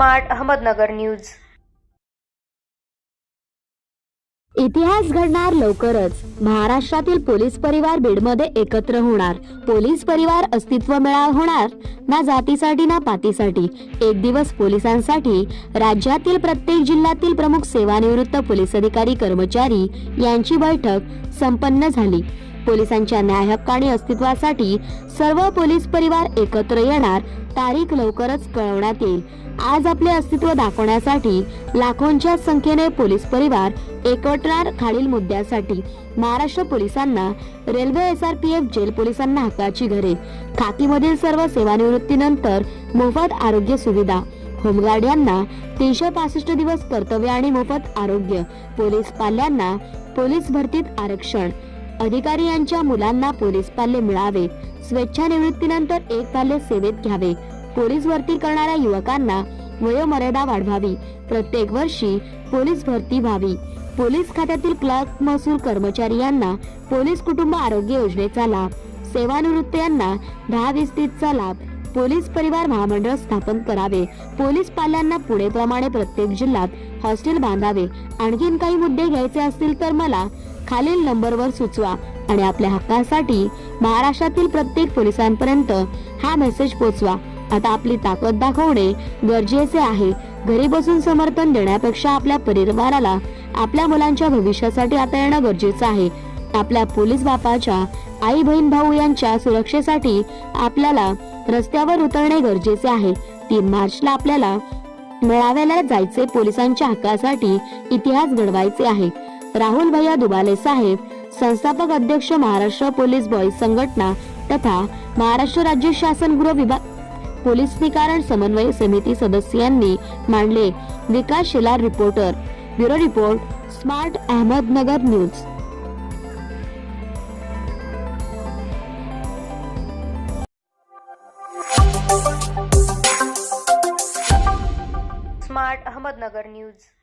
Smart Ahmednagar news. इतिहास घडणार लवकरच. महाराष्ट्रातील पोलीस परिवार बीडमध्ये एकत्र होणार. पोलीस परिवार अस्तित्व मिळाव होणार ना जातीसाठी ना पातीसाठी. एक दिवस पोलिसांसाठी राज्यातील प्रत्येक जिल्ह्यातील प्रमुख सेवानिवृत्त पोलीस अधिकारी कर्मचारी यांची बैठक संपन्न झाली. पोलिसांच्या न्याय हक्क आणि अस्तित्वासाठी सर्व पोलीस परिवार एकत्र येणार तारीख लवकरच कळवण्यात येईल. आज आपले अस्तित्व दाखवण्यासाठी लाखोंच्या संख्येने पोलीस परिवार एकवटणार खालील मुद्द्यासाठी महाराष्ट्र पोलिसांना railway S R P F jail पोलिसांना हक्काची घरे खाकीमधील सर्व सेवानिवृत्तीनंतर मोफत आरोग्य सुविधा होमगार्ड यांना तीनशे पासष्ट दिवस कर्तव्य आणि मोफत आरोग्य पोलीस पाल्यांना पोलीस भरतीत आरक्षण अधिकारी यांच्या मुलांना पोलीस पाल्य मिळावे. स्वेच्छानिवृत्तीनंतर एक पाल्य सेवेत घ्यावे. पोलीस भरती करणाऱ्या युवकांना वयोमर्यादा वाढवावी. प्रत्येक वर्षी पोलीस भरती व्हावी. पोलीस खात्यातील क्लर्क महसूल कर्मचारी यांना पोलीस कुटुंब आरोग्य योजनेचा लाभ. सेवानिवृत्त यांना दहा वीस तीसचा लाभ. पोलीस परिवार महामंडळ स्थापन करावे. पोलीस पाल्यांना पुणे प्रमाणे प्रत्येक जिल्ह्यात हॉस्टेल बांधावे. आणखीन काही मुद्दे घ्यायचे असतील तर मला खालील नंबरवर सुचवा आणि आपल्या हक्कासाठी महाराष्ट्रातील प्रत्येक पोलिसांपर्यंत हा मेसेज पोचवा. आता आपली ताकद दाखवणे गरजेचे आहे. घरी बसून समर्थन देण्यापेक्षा आपल्या परिवाराला आपल्या मुलांच्या भविष्यासाठी आता येणं गरजेचं आहे. आपल्या पोलीस बापाच्या आई बहीण भाऊ यांच्या सुरक्षेसाठी आपल्याला रस्त्यावर उतरणे गरजेचे आहे. तीन मार्चला आपल्याला मेळाव्याला जायचे पोलिसांच्या हक्कासाठी इतिहास घडवायचे आहे. राहुल भैया दुबाले साहेब संस्थापक अध्यक्ष महाराष्ट्र पोलीस बॉईज संघटना तथा महाराष्ट्र राज्य शासन गृह विभाग पोलीस निकारण समन्वय समिती सदस्यांनी मांडले. Vikas Shelar reporter bureau report smart Ahmednagar news. Smart Ahmednagar news.